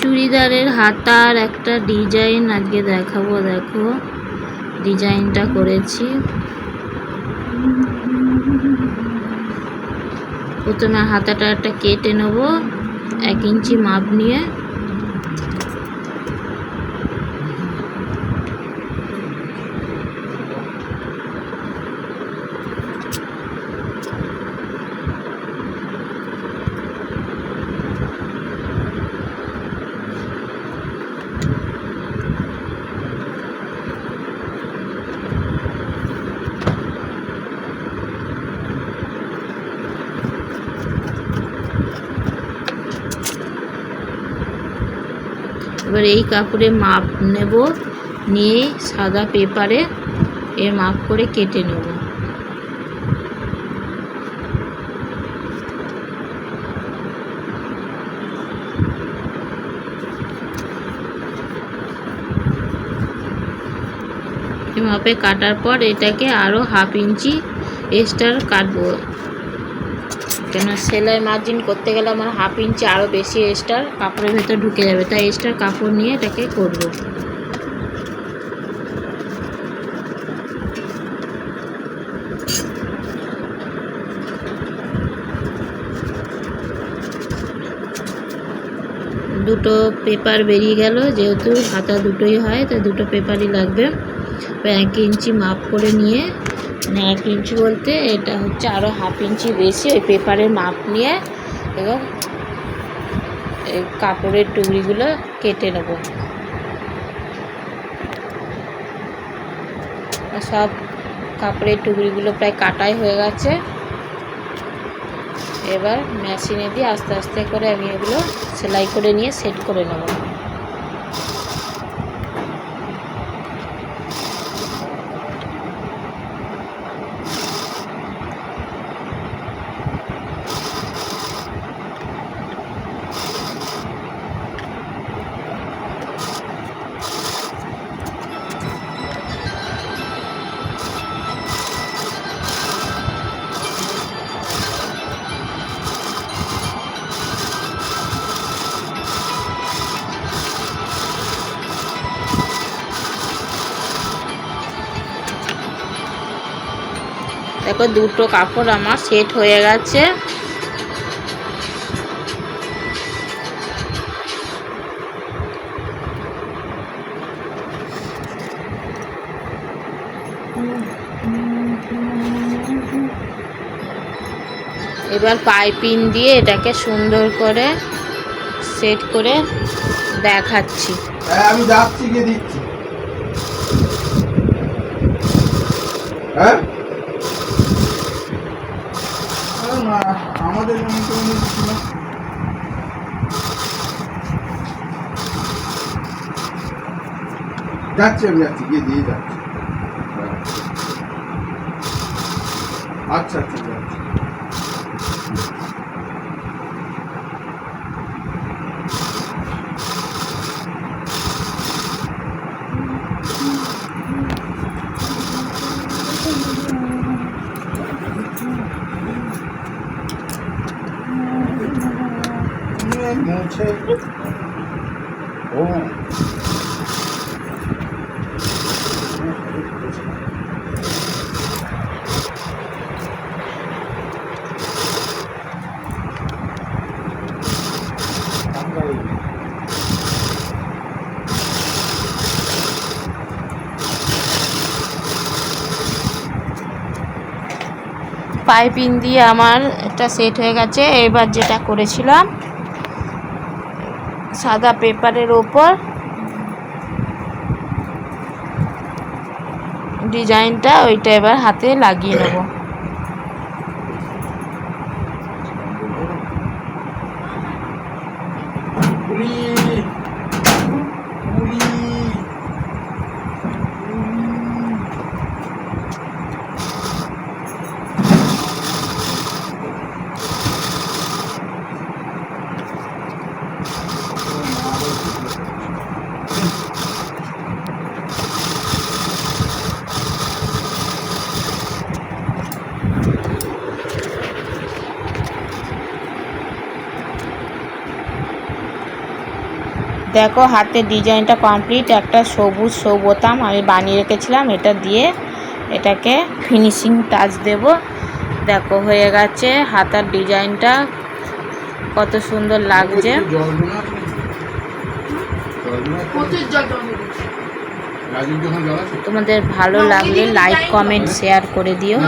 চুড়িদারের হাতার একটা ডিজাইন আজকে দেখাবো, দেখো। ডিজাইনটা করেছি। প্রথমে হাতাটা একটা কেটে নেব, এক ইঞ্চি মাপ নিয়ে। এবার এই কাপড়ে মাপ নেব, নিয়ে সাদা পেপারে এর মাপ করে কেটে নেব। মাপে কাটার পর এটাকে আরও হাফ ইঞ্চি এক্সট্রা কাটবো। কেন সেলাই মার্জিন করতে গেলে আমার হাফ ইঞ্চি আরও বেশি এক্সট্রা কাপড়ের ভেতর ঢুকে যাবে। তাই এক্সট্রা কাপড় নিয়ে এটাকে করব। দুটো পেপার বেরিয়ে গেল, যেহেতু হাতা দুটোই হয়, তাই দুটো পেপারই লাগবে। এক ইঞ্চি মাপ করে নিয়ে এক ইঞ্চি বলতে এটা হচ্ছে আরও হাফ ইঞ্চি বেশি ওই পেপারের মাপ নিয়ে এবং কাপড়ের টুকরিগুলো কেটে নেব। সব কাপড়ের টুকরিগুলো প্রায় কাটাই হয়ে গেছে। এবার মেশিনে দিয়ে আস্তে আস্তে করে আমি এগুলো সেলাই করে নিয়ে সেট করে নেব। দেখো দুটো কাপড় আমার সেট হয়ে গেছে। এবার পাইপিং দিয়ে এটাকে সুন্দর করে সেট করে দেখাচ্ছি। হ্যাঁ আমি যাচ্ছি দিচ্ছি। হ্যাঁ? আমাদের ছিল। যাচ্ছি আমি যাচ্ছি গিয়ে দিয়ে যাচ্ছি। আচ্ছা আচ্ছা যাচ্ছি মুছে ও পাইপিং দিয়ে আমার এটা সেট হয়ে গেছে। এবার যেটা করেছিলাম সাদা পেপারের ওপর ডিজাইনটা ওইটা এবার হাতে লাগিয়ে নেব। পুরি দেখো হাতের ডিজাইনটা কমপ্লিট একটা সবুজ সৌবোতাম আমি বানিয়ে রেখেছিলাম। এটা দিয়ে এটাকে ফিনিশিং টাচ দেব। দেখো হয়ে গেছে হাতার ডিজাইনটা। কত সুন্দর লাগছে। তোমাদের ভালো লাগলে লাইক কমেন্ট শেয়ার করে দিও।